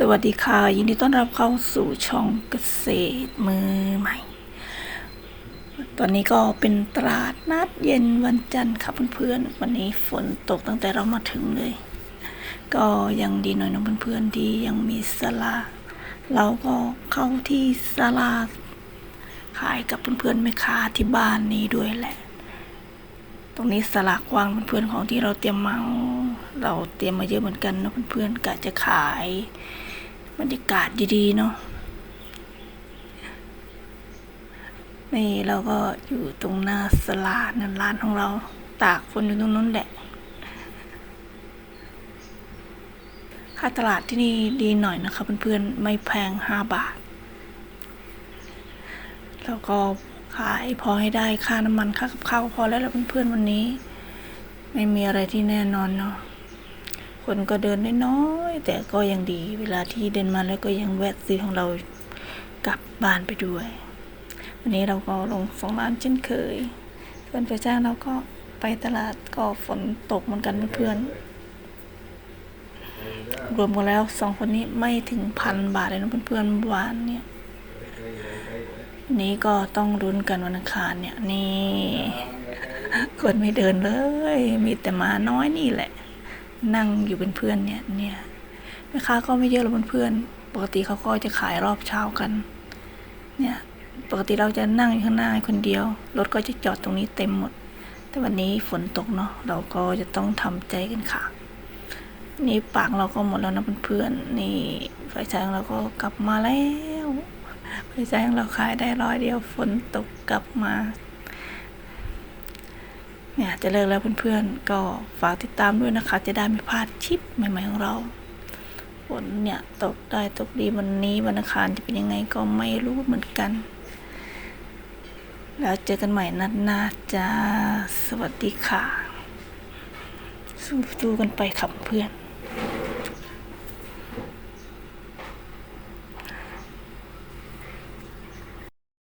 สวัสดีค่ะ ยินดีต้อนรับเข้าสู่ช่องเกษตรมือใหม่ ตอนนี้ก็เป็นตลาดนัดเย็นวันจันทร์ค่ะเพื่อนๆ วันนี้ฝนตกตั้งแต่เรามาถึงเลย ก็ยังดีหน่อยนะเพื่อนๆที่ยังมีสลาเราก็เข้าที่สลาขายกับเพื่อนๆแม่ค้าที่บ้านนี้ด้วยแหละ ตรงนี้สลากวางเพื่อนๆของที่เราเตรียมมาเราเตรียมมาเยอะเหมือนกันนะเพื่อนๆกะจะขายบรรยากาศดีๆเนาะนี่เราก็อยู่ตรงหน้าสลานั่นร้านของเรา ตากฝนอยู่ตรงนั้นแหละ ค่าตลาดที่นี่ดีหน่อยนะคะเพื่อนๆไม่แพงห้าบาท แล้วก็ ขายพอให้ได้ค่าน้ำมันค่ากับข้าวพอแล้วแหละเพื่อนๆวันนี้ ไม่มีอะไรที่แน่นอนเนาะคนก็เดินได้น้อย แต่ก็ยังดี เวลาที่เดินมาแล้วก็ยังแวะซื้อของเรากลับบ้านไปด้วย วันนี้เราก็ลงสองร้านเช่นเคย เพื่อนไปจ้างเราก็ไปตลาดก็ฝนตกเหมือนกันเพื่อนรวมกันแล้วสองคนนี้ไม่ถึงพันบาทเลยนะเพื่อนๆเมื่อวานเนี่ย นี้ก็ต้องรุ้นกันวันอังคารเนี่ยนี่คนไม่เดินเลย มีแต่มาน้อยนี่แหละ นั่งอยู่เป็นเพื่อนเนี่ยเนี่ยแม่ค้าก็ไม่เยอะหรอกเพื่อนปกติเขาก็จะขายรอบเช้ากัน เนี่ยปกติเราจะนั่งอยู่ข้างหน้าคนเดียว รถก็จะจอดตรงนี้เต็มหมด แต่วันนี้ฝนตกเนาะเราก็จะต้องทำใจกันค่ะ นี่ปากเราก็หมดแล้วนะเพื่อนๆนี่ไฟฉายของเราก็กลับมาแล้ว ไฟฉายของเราขายได้ร้อยเดียวฝนตกกลับมา เนี่ยจะเลิกแล้วเพื่อนๆ ก็ฝากติดตามด้วยนะคะ จะได้ไม่พลาดชิปใหม่ๆของเราฝนเนี่ยตกได้ตกดีวันนี้วันอังคารจะเป็นยังไงก็ไม่รู้เหมือนกัน แล้วเจอกันใหม่นัดหน้าจ้าสวัสดีค่ะ สู้ๆกันไปขับเพื่อน